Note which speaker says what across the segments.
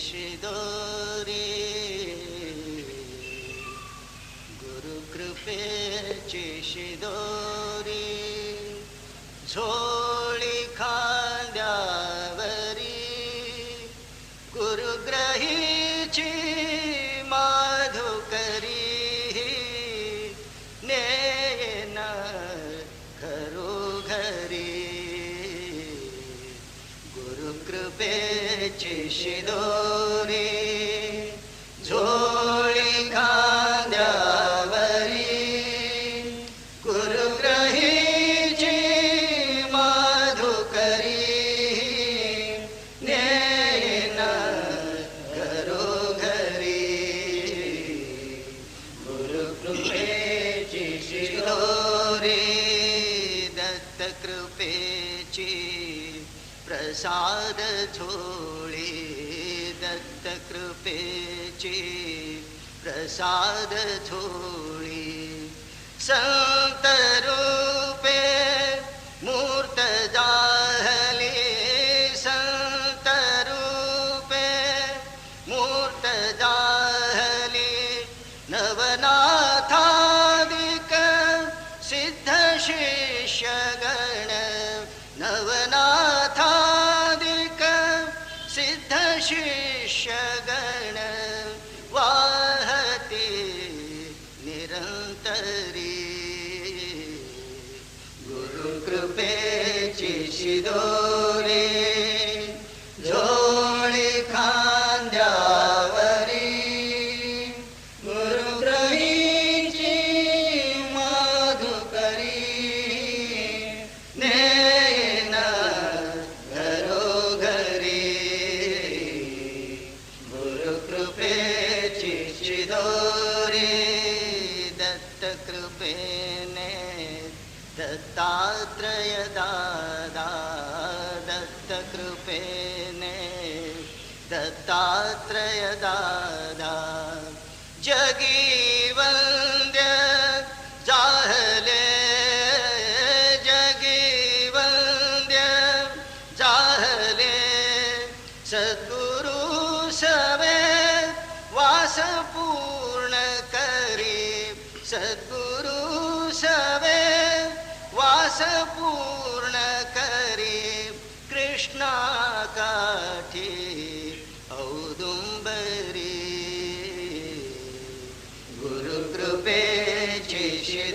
Speaker 1: शिदोरी। गुरुकृपेची शिदोरी। झोळी खांद्यावरी। गुरुग्रहीची माधुकरी। नेन घरोघरी गुरुकृपेची शिदोरी झोळी खांद्यावरी गुरुग्रहीची माधुकरी नेन घरोघरी. गुरुकृपेची शिदोरी दत्तकृपेची प्रसाद झोळी प्रसाद थोळी संत रूपे मूर्त जाहली। संत रूपे मूर्त जाहली। नवनाथादिक सिद्ध शिष्यगण। नवनाथादिक सिद्ध शिष्यगण। गुरुकृपेची शिदोरी झोळी खांद्यावरी दत्तात्रय दादा दत्तकृपेने दत्तात्रय दादा जगी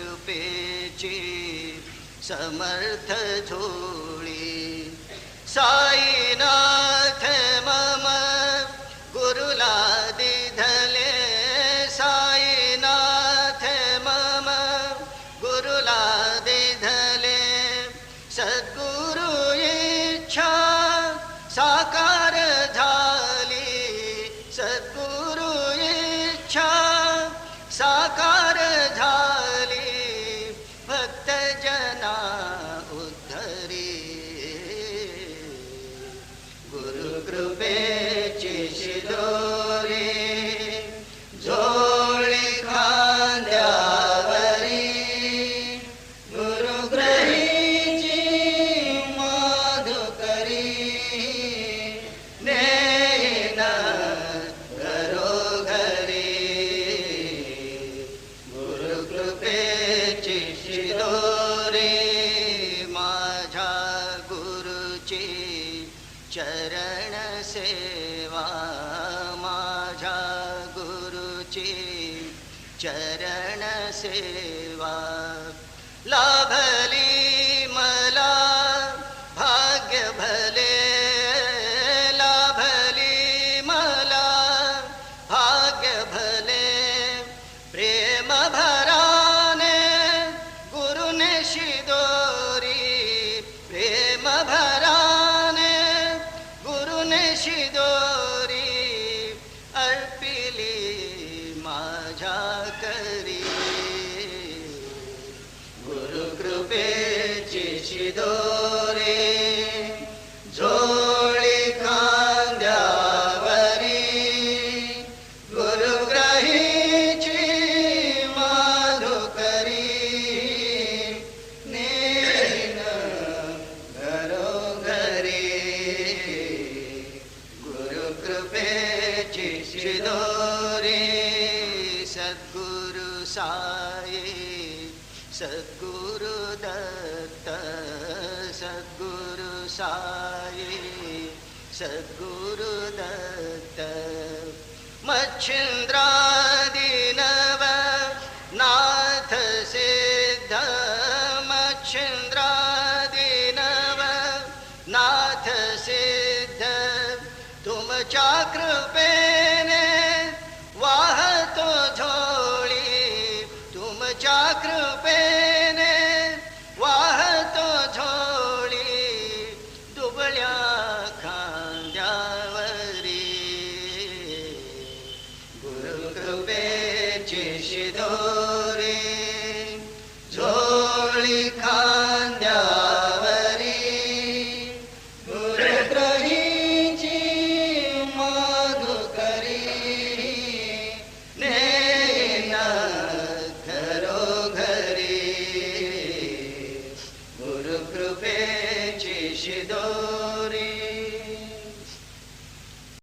Speaker 1: दत्तकृपेची समर्थ झोळी साईनाथ मम गुरुला दिधले साईनाथ मम गुरुला दिधले सद्गुरु इच्छा साकार झाली। सद्गुरु इच्छा गुरुची चरण सेवा माझ्या गुरुची चरण सेवा माझ्या करी. गुरु कृपेची शिदोरे झोळी खांद्यावरी. गुरुग्रहीची माधुकरी नेन घरोघरी. गुरु कृपेची शिदोरी सद्गुरुदत्त सद्गुरु सागुरु दत्त। मच्छिन्द्रा नाथ सिद्ध मच्छिन्द्रादिनव नाथ सिद्ध। तुम चाकृपे